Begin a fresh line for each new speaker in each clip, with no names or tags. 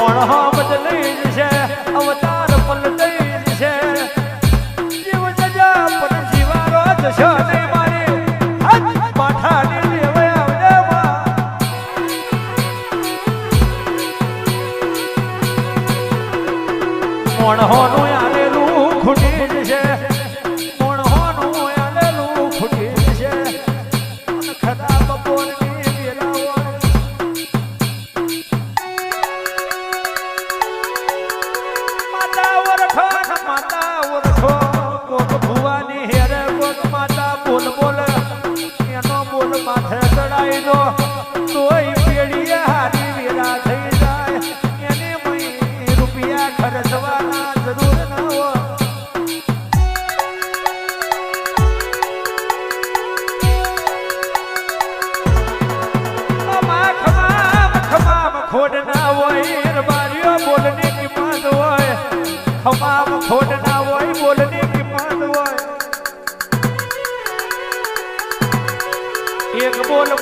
મોણો બદલી છે અવતાર પલટી છે જીવ જજા પણ જીવારો જશો નહીં મારી. હાથ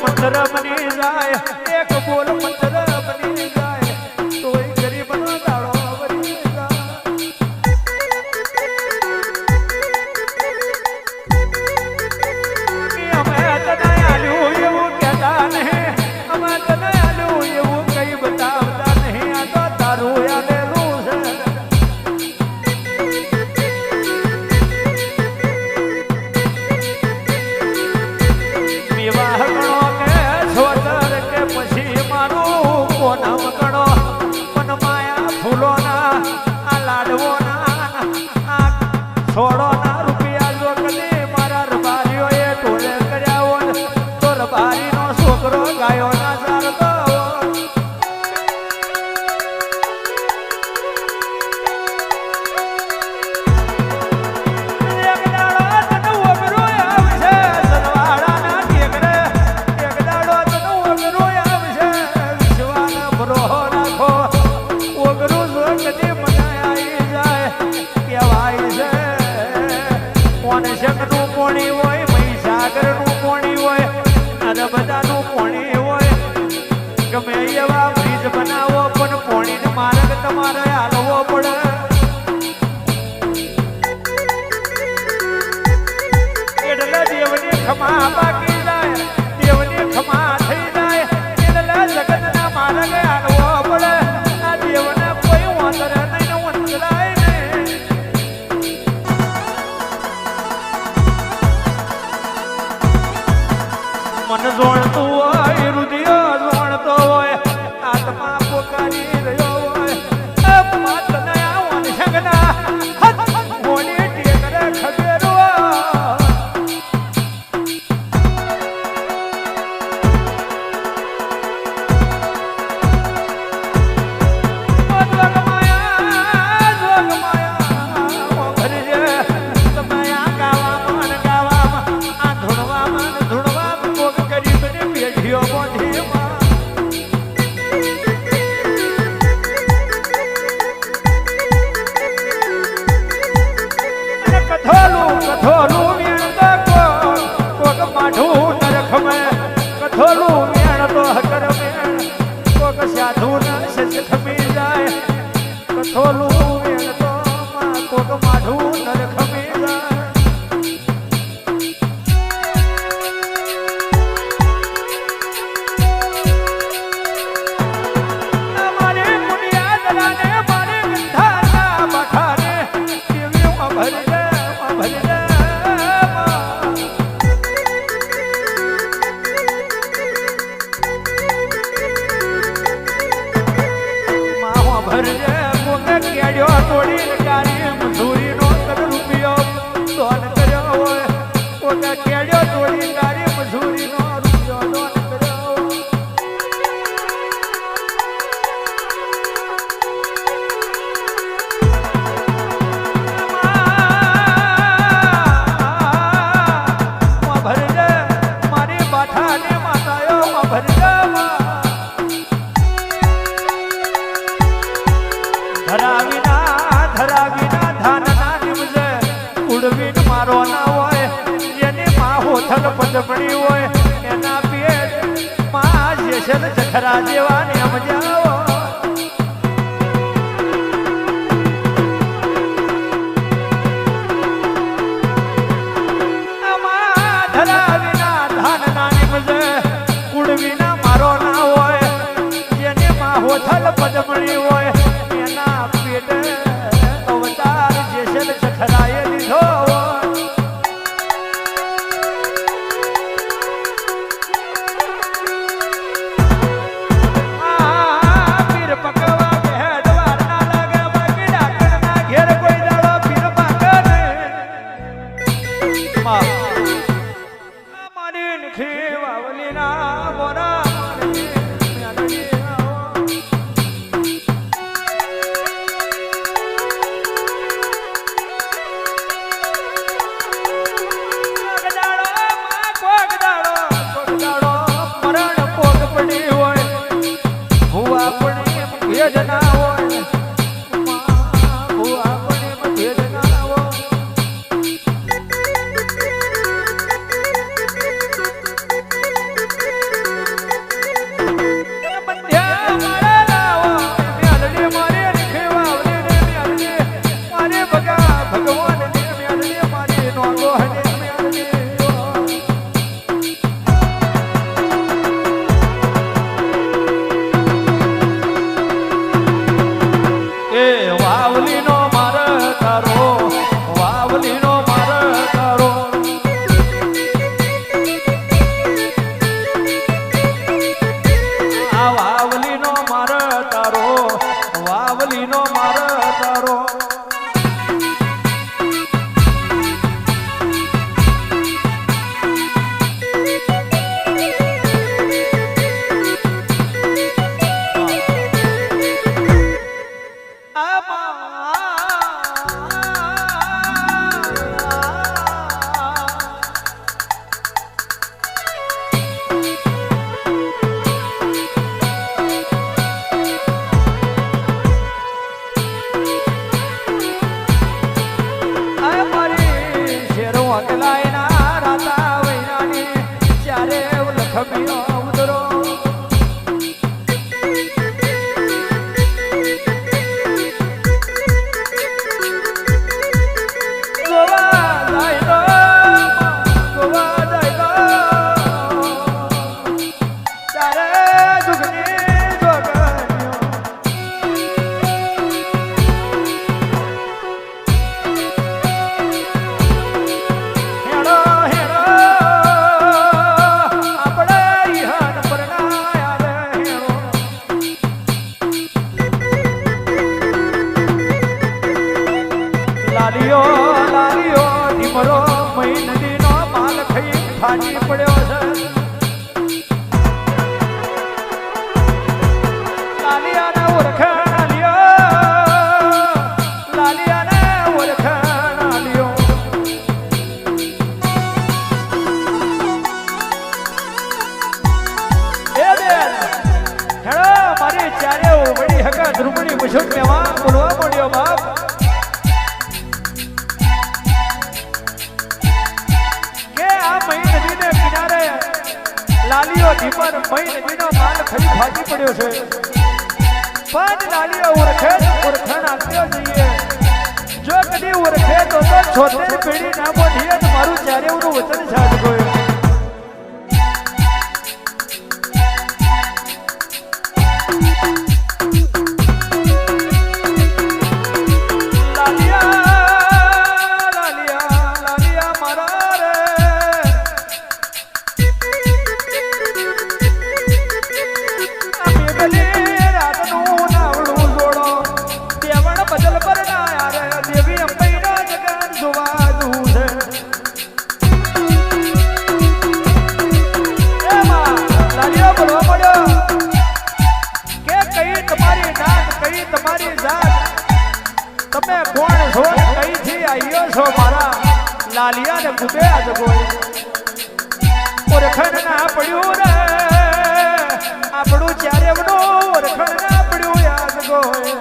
પંદર મને જાય. એક બોલ 妈妈。પદપણી હોય, એના પેટમાં જે છે ને જખરા જેવા ને મજાવો પદમણી હોય. એના પેટ અવતાર જે છે ને જખરાય નાલીઓ જીવન મૈન જીનો માન ફરી ફાટી પડ્યો છે. પાંચ નાલીઓ ઓળખે ઓળખાણ આપ્યો જઈએ. જો કદી ઓળખે તો તો છોતેર પેઢી ના બોલીએ મારું ચારે વચન સાથ ગયું તમે કોણ છો? કઈથી આવ્યો છો મારા લાલિયા ને ગુબે આજ કોઈ. ઓરખણ ના પડ્યું રે. આપણું ચારે વડો ઓરખણ ના પડ્યું યાદ ગોય